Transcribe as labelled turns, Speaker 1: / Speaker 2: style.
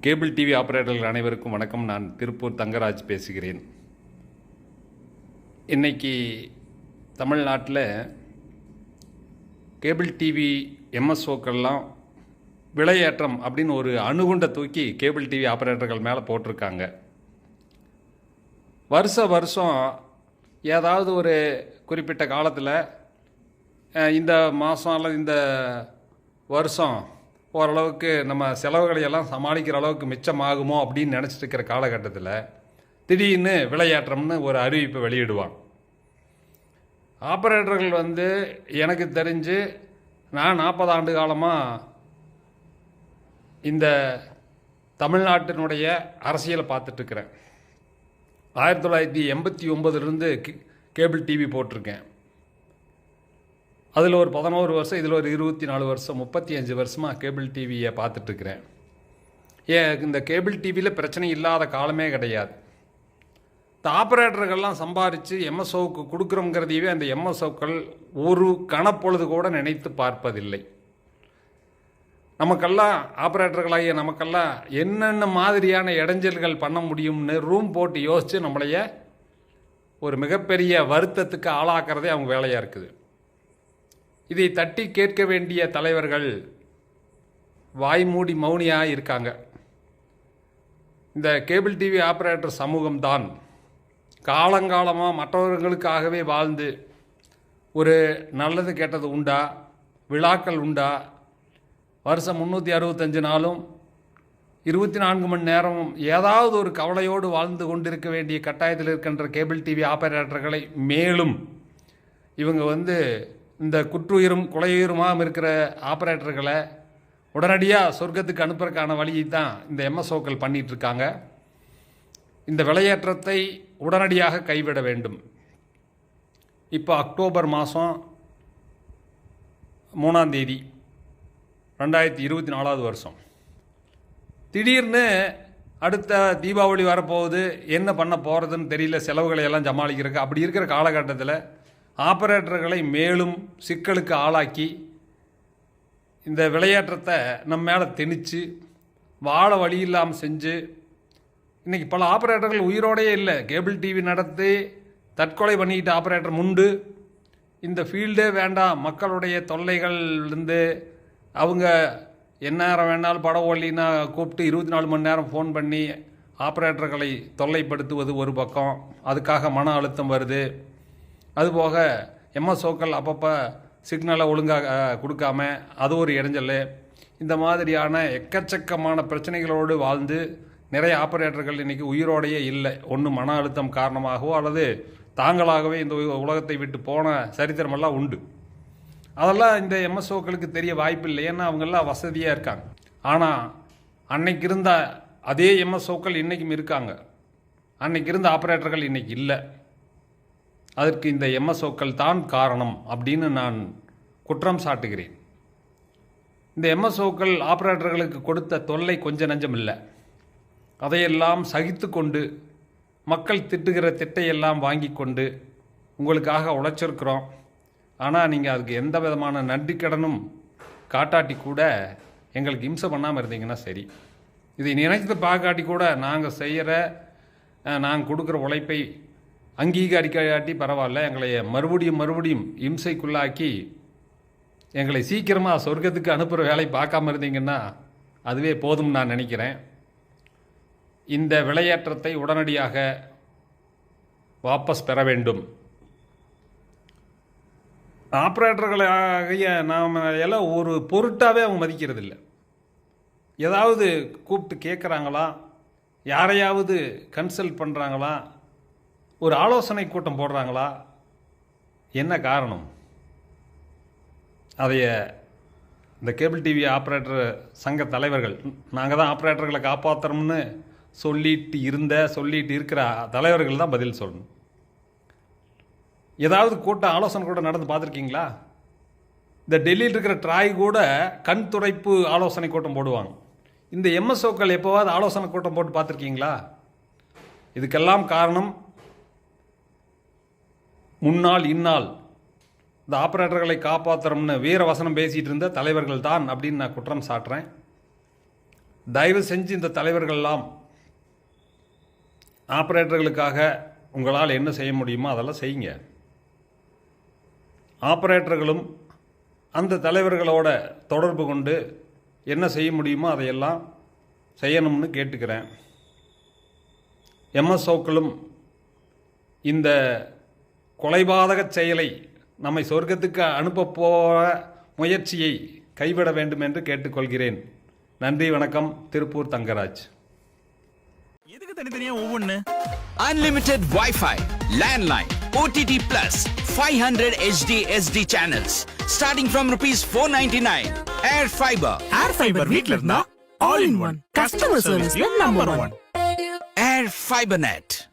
Speaker 1: Cable TV ஆபரேட்டர்கள் அனைவருக்கும் வணக்கம். நான் திருப்பூர் தங்கராஜ் பேசுகிறேன். இன்றைக்கி தமிழ்நாட்டில் கேபிள் டிவி எம்எஸ்ஓக்கள்லாம் விலையேற்றம் அப்படின்னு ஒரு அணுகுண்டை தூக்கி கேபிள் டிவி ஆபரேட்டர்கள் மேலே போட்டிருக்காங்க. வருஷ வருஷம் ஏதாவது ஒரு குறிப்பிட்ட காலத்தில் இந்த மாதம் அல்லது இந்த வருஷம் ஓரளவுக்கு நம்ம செலவுகளை எல்லாம் சமாளிக்கிற அளவுக்கு மிச்சமாகுமோ அப்படின்னு நினச்சிட்டு இருக்கிற காலகட்டத்தில் திடீர்னு விலையேற்றம்னு ஒரு அறிவிப்பை வெளியிடுவான் ஆப்ரேட்டர்கள் வந்து எனக்கு தெரிஞ்சு நான் நாற்பது ஆண்டு காலமாக இந்த தமிழ்நாட்டினுடைய அரசியலை பார்த்துட்ருக்கிறேன் ஆயிரத்தி தொள்ளாயிரத்தி எண்பத்தி ஒம்பதுலேருந்து கேபிள் டிவி போட்டிருக்கேன். அதில் ஒரு பதினோரு வருஷம் இதில் ஒரு இருபத்தி நாலு வருஷம் முப்பத்தி அஞ்சு வருஷமாக கேபிள் டிவியை பார்த்துட்ருக்குறேன். ஏன் இந்த கேபிள் டிவியில் பிரச்சனை இல்லாத காலமே கிடையாது. இந்த ஆப்ரேட்டர்கள்லாம் சம்பாரித்து எம்எஸ்ஓவுக்கு கொடுக்குறோங்கிறதையவே அந்த எம்எஸ்ஓக்கள் ஒரு கணப்பொழுது கூட நினைத்து பார்ப்பதில்லை. நமக்கெல்லாம் ஆப்ரேட்டர்களாகிய நமக்கெல்லாம் என்னென்ன மாதிரியான இடைஞ்சல்கள் பண்ண முடியும்னு ரூம் போட்டு யோசித்து நம்மளைய ஒரு மிகப்பெரிய வருத்தத்துக்கு ஆளாக்குறதே அவங்க வேலையாக இருக்குது. இதை தட்டி கேட்க வேண்டிய தலைவர்கள் வாய்மூடி மௌனியாக இருக்காங்க. இந்த கேபிள் டிவி ஆப்ரேட்டர் சமூகம்தான் காலங்காலமாக மற்றவர்களுக்காகவே வாழ்ந்து ஒரு நல்லது கெட்டது உண்டா? விழாக்கள் உண்டா? வருஷம் முந்நூற்றி அறுபத்தஞ்சு நாளும் இருபத்தி நான்கு மணி நேரமும் ஏதாவது ஒரு கவலையோடு வாழ்ந்து கொண்டிருக்க வேண்டிய கட்டாயத்தில் இருக்கின்ற கேபிள் டிவி ஆபரேட்டர்களை மேலும் இவங்க வந்து இந்த குற்றுயிரும் கொலையுயிருமாக இருக்கிற ஆப்ரேட்டர்களை உடனடியாக சொர்க்கத்துக்கு அனுப்புறதுக்கான வழியை தான் இந்த எம்எஸ்ஓக்கள் பண்ணிகிட்ருக்காங்க. இந்த விலையேற்றத்தை உடனடியாக கைவிட வேண்டும். இப்போ அக்டோபர் மாதம் மூணாம் தேதி ரெண்டாயிரத்தி இருபத்தி நாலாவது வருஷம். திடீர்னு அடுத்த தீபாவளி வரப்போகுது என்ன பண்ண போகிறதுன்னு தெரியல செலவுகளை எல்லாம் சமாளிக்கிறதுக்கு. அப்படி இருக்கிற காலகட்டத்தில் ஆப்பரேட்டர்களை மேலும் சிக்கலுக்கு ஆளாக்கி இந்த விளையாட்டத்தை நம்ம மேலே திணித்து வாழ வழி இல்லாமல் செஞ்சு இன்றைக்கி பல ஆப்ரேட்டர்கள் உயிரோடையே இல்லை. கேபிள் டிவி நடத்தி தற்கொலை பண்ணிக்கிட்ட ஆப்ரேட்டர் முண்டு. இந்த ஃபீல்டே வேண்டாம். மக்களுடைய தொல்லைகள்லேருந்து அவங்க எந்நேரம் வேணாலும் படம் ஓடலின்னா கூப்பிட்டு இருபத்தி நாலு மணி நேரம் ஃபோன் பண்ணி ஆப்ரேட்டர்களை தொல்லைப்படுத்துவது ஒரு பக்கம். அதுக்காக மன அழுத்தம் வருது. அதுபோக எம்எஸ்ஓக்கள் அப்பப்போ சிக்னலை ஒழுங்காக கொடுக்காம அது ஒரு இடைஞ்சல். இந்த மாதிரியான எக்கச்சக்கமான பிரச்சனைகளோடு வாழ்ந்து நிறைய ஆப்ரேட்டர்கள் இன்றைக்கி உயிரோடையே இல்லை. ஒன்று மன அழுத்தம் காரணமாகவோ அல்லது தாங்களாகவே இந்த உலகத்தை விட்டு போன சரித்திரமெல்லாம் உண்டு. அதெல்லாம் இந்த எம்எஸ்ஓக்களுக்கு தெரிய வாய்ப்பு இல்லை ஏன்னா அவங்கெல்லாம் வசதியாக இருக்காங்க. ஆனால் அன்னைக்கு இருந்த அதே எம்எஸ்ஓக்கள் இன்றைக்கும் இருக்காங்க. அன்னைக்கு இருந்த ஆப்ரேட்டர்கள் இன்றைக்கி இல்லை. அதற்கு இந்த எம்எஸ்ஓக்கள் தான் காரணம் அப்படின்னு நான் குற்றம் சாட்டுகிறேன். இந்த எம்எஸ்ஓக்கள் ஆப்ரேட்டர்களுக்கு கொடுத்த தொல்லை கொஞ்ச நஞ்சம் இல்லை. அதையெல்லாம் சகித்து கொண்டு மக்கள் திட்டுகிற திட்டையெல்லாம் வாங்கி கொண்டு உங்களுக்காக உழைச்சிருக்கிறோம். ஆனால் நீங்கள் அதுக்கு எந்த விதமான நன்றிக்கடனும் காட்டாட்டி கூட எங்களுக்கு இம்சை பண்ணாமல் இருந்தீங்கன்னா சரி. இதை நினைத்து பார்க்காட்டி கூட நாங்கள் செய்கிற நாங்கள் கொடுக்குற உழைப்பை அங்கீகரிக்காட்டி பரவாயில்ல எங்களை மறுபடியும் மறுபடியும் இம்சைக்குள்ளாக்கி எங்களை சீக்கிரமாக சொர்க்கத்துக்கு அனுப்புகிற வேலை பார்க்காம இருந்தீங்கன்னா அதுவே போதும் நான் நினைக்கிறேன். இந்த விலையேற்றத்தை உடனடியாக வாபஸ் பெற வேண்டும். ஆப்ரேட்டர்களாகிய நாம் எல்லாம் ஒரு பொருட்டாகவே அவங்க மதிக்கிறது இல்லை ஏதாவது கூப்பிட்டு கேட்குறாங்களா? யாரையாவது கன்சல்ட் பண்ணுறாங்களா ஒரு ஆலோசனை கூட்டம் போடுறாங்களா? என்ன காரணம்? அதைய இந்த கேபிள் டிவி ஆப்ரேட்டர் சங்க தலைவர்கள் நாங்கள் தான் ஆப்ரேட்டர்களை காப்பாற்றுறோம்னு சொல்லிட்டு இருந்த சொல்லிட்டு இருக்கிற தலைவர்கள் தான் பதில் சொல்லணும். ஏதாவது கூட்டம் ஆலோசனை கூட நடந்து பார்த்துருக்கீங்களா? இந்த டெல்லியில் இருக்கிற ட்ராய் கூட கண் துடைப்பு ஆலோசனை கூட்டம் போடுவாங்க. இந்த எம்எஸ்ஓக்கள் எப்போவாவது ஆலோசனை கூட்டம் போட்டு பார்த்துருக்கீங்களா? இதுக்கெல்லாம் காரணம் முன்னாள் இந்நாள் இந்த ஆப்ரேட்டர்களை காப்பாற்றுறோம்னு வீர வசனம் பேசிகிட்டு இருந்த தலைவர்கள் தான் அப்படின்னு நான் குற்றம் சாட்டுறேன். தயவு செஞ்சு இந்த தலைவர்கள்லாம் ஆப்ரேட்டர்களுக்காக உங்களால் என்ன செய்ய முடியுமோ அதெல்லாம் செய்யுங்க. ஆப்ரேட்டர்களும் அந்த தலைவர்களோட தொடர்பு கொண்டு என்ன செய்ய முடியுமோ அதையெல்லாம் செய்யணும்னு கேட்டுக்கிறேன். எம்எஸ்ஓக்களும் இந்த கொலைபாதக செயலை நம்மை சொர்க்கத்துக்கு அனுப்பப் போகிற முயற்சியை கைவிட வேண்டும் என்று கேட்டுக்கொள்கிறேன். நன்றி வணக்கம். திருப்பூர் தங்கராஜ்.
Speaker 2: எதுக்கு தனித்தனியா ஒவ்வொன்னு?
Speaker 3: Unlimited Wi-Fi, landline, OTT plus, 500 HD SD channels, starting from rupees 499. Air Fiber,
Speaker 2: air fiber வீட்ல இருந்தா ஆல் இன் ஒன் கஸ்டமர் சர்வீஸ்ல நம்பர் ஒன்
Speaker 3: Air Fibernet.